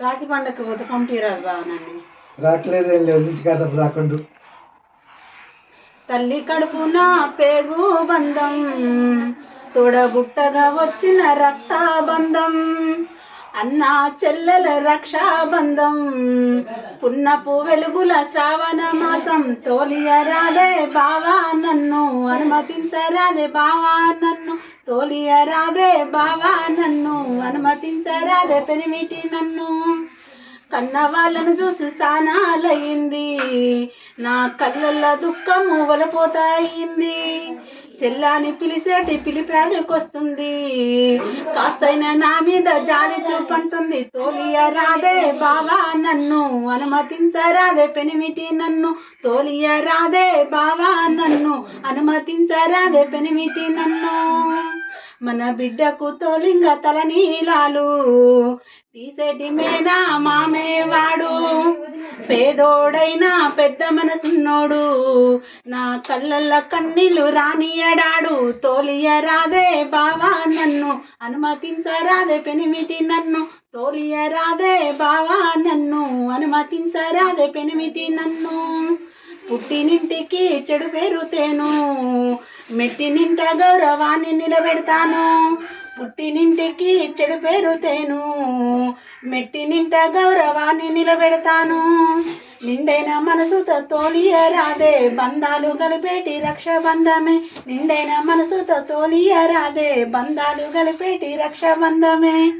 రాఖీ పండగకి పోతే పంపిరాదు బాగా నన్ను. రావట్లేదు ఏం లేదు ఇంటికాడ సప్పుడు రాకుండా తల్లి కడుపున పేగు బంధం తోడబుట్టగా వచ్చిన రక్తబంధం అన్న చెల్లెల రక్షాబంధం పున్నపు వెలుగుల శ్రావణ మాసం తోలియరాదే బావా నన్ను అనుమతించరాదే బావా నన్ను. తోలియరాదే బావా నన్ను అనుమతించరాదే పెనిమిటి నన్ను. కన్న వాళ్ళను చూసి స్థానాలయ్యింది నా కళ్ళల్లో దుఃఖము వలపోతాయింది. చెల్లాని పిలిచేటి పిలిపేదకొస్తుంది కాస్తైనా నా మీద జాలి చూపంటుంది. తోలియరాదే బావా నన్ను అనుమతించరాదే పెనిమిటి నన్ను. తోలియరాదే బావా నన్ను అనుమతించరాదే పెనిమిటి నన్ను. మన బిడ్డకు తోలింగ తలనీలాలు తీసేటి మేనా మామే వాడు. పేదోడైనా పెద్ద మనసున్నోడు. నా కళ్ళల్ల కన్నీళ్ళు రానియడాడు. తోలియరాదే బావా నన్ను. అనుమతించరాదే పెనిమిటి నన్ను. తోలియరాదే బావా నన్ను. అనుమతించరాదే పెనిమిటి నన్ను. పుట్టినింటికి చెడు పేరుతేను మెట్టినింట గౌరవాన్ని నిలబెడతాను. పుట్టినింటికి చెడు పేరు తేను. మెట్టినింట గౌరవాన్ని నిలబెడతాను. నిండైన మనసుతో తోలియరాదే బంధాలు కలిపేటి రక్షబంధమే. నిండైన మనసుతో తోలియరాదే బంధాలు కలిపేటి రక్షబంధమే.